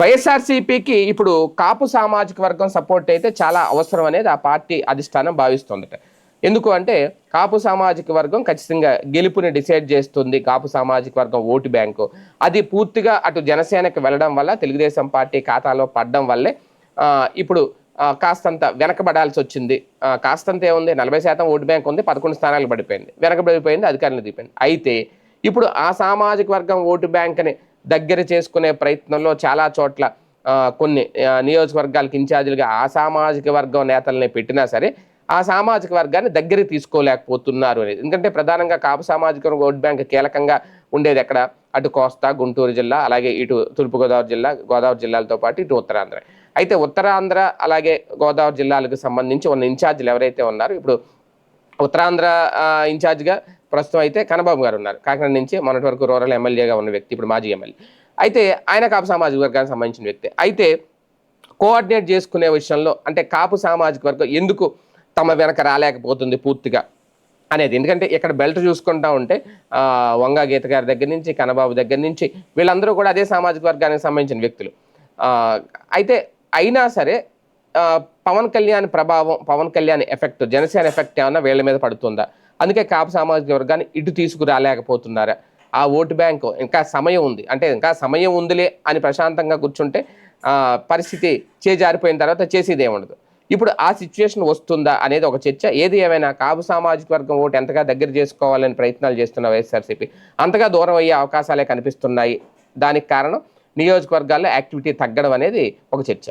వైఎస్ఆర్సీపీకి ఇప్పుడు కాపు సామాజిక వర్గం సపోర్ట్ అయితే చాలా అవసరం అనేది ఆ పార్టీ అధిష్టానం భావిస్తుందట. ఎందుకు అంటే కాపు సామాజిక వర్గం ఖచ్చితంగా గెలుపుని డిసైడ్ చేస్తుంది కాపు సామాజిక వర్గం ఓటు బ్యాంకు. అది పూర్తిగా అటు జనసేనకి వెళ్ళడం వల్ల తెలుగుదేశం పార్టీ ఖాతాలో పడడం వల్లే ఇప్పుడు కాస్తంత వెనకబడాల్సి వచ్చింది. కాస్తంత ఏముంది? నలభై శాతం ఓటు బ్యాంక్ ఉంది పదకొండు స్థానాలు పడిపోయింది. వెనకబడిపోయింది అధికారులు దిగిపోయింది. అయితే ఇప్పుడు ఆ సామాజిక వర్గం ఓటు బ్యాంక్ని దగ్గర చేసుకునే ప్రయత్నంలో చాలా చోట్ల కొన్ని నియోజకవర్గాలకు ఇన్ఛార్జీలుగా ఆ సామాజిక వర్గం నేతల్ని పెట్టినా సరే ఆ సామాజిక వర్గాన్ని దగ్గరికి తీసుకోలేకపోతున్నారు అనేది. ఎందుకంటే ప్రధానంగా కాపు సామాజిక వర్గం ఓట్ బ్యాంక్ కీలకంగా ఉండేది ఎక్కడ? అటు కోస్తా గుంటూరు జిల్లా అలాగే ఇటు తూర్పుగోదావరి జిల్లా గోదావరి జిల్లాలతో పాటు ఇటు ఉత్తరాంధ్ర. అయితే ఉత్తరాంధ్ర అలాగే గోదావరి జిల్లాలకు సంబంధించి ఉన్న ఇన్ఛార్జీలు ఎవరైతే ఉన్నారో ఇప్పుడు ఉత్తరాంధ్ర ఇన్ఛార్జిగా ప్రస్తుతం అయితే కనబాబు గారు ఉన్నారు. కాకినాడ నుంచి మొన్నటి వరకు రూరల్ ఎమ్మెల్యేగా ఉన్న వ్యక్తి ఇప్పుడు మాజీ ఎమ్మెల్యే. అయితే ఆయన కాపు సామాజిక వర్గానికి సంబంధించిన వ్యక్తి. అయితే కోఆర్డినేట్ చేసుకునే విషయంలో అంటే కాపు సామాజిక వర్గం ఎందుకు తమ వెనక రాలేకపోతుంది పూర్తిగా అనేది. ఎందుకంటే ఇక్కడ బెల్ట్ చూసుకుంటా ఉంటే వంగ వంగా గీత గారి దగ్గర నుంచి కనబాబు దగ్గర నుంచి వీళ్ళందరూ కూడా అదే సామాజిక వర్గానికి సంబంధించిన వ్యక్తులు. అయితే అయినా సరే పవన్ కళ్యాణ్ ప్రభావం పవన్ కళ్యాణ్ ఎఫెక్ట్ జనసేన ఎఫెక్ట్ ఏమన్నా వీళ్ళ మీద పడుతుందా? అందుకే కాపు సామాజిక వర్గాన్ని ఇటు తీసుకురాలేకపోతున్నారా. ఆ ఓటు బ్యాంకు ఇంకా సమయం ఉంది. అంటే ఇంకా సమయం ఉందిలే అని ప్రశాంతంగా కూర్చుంటే పరిస్థితి చేజారిపోయిన తర్వాత చేసేది ఏముండదు. ఇప్పుడు ఆ సిచ్యువేషన్ వస్తుందా అనేది ఒక చర్చ. ఏది ఏమైనా కాపు సామాజిక వర్గం ఓటు ఎంతగా దగ్గర చేసుకోవాలని ప్రయత్నాలు చేస్తున్న వైఎస్ఆర్సీపీ అంతగా దూరం అయ్యే అవకాశాలే కనిపిస్తున్నాయి. దానికి కారణం నియోజకవర్గాల్లో యాక్టివిటీ తగ్గడం అనేది ఒక చర్చ.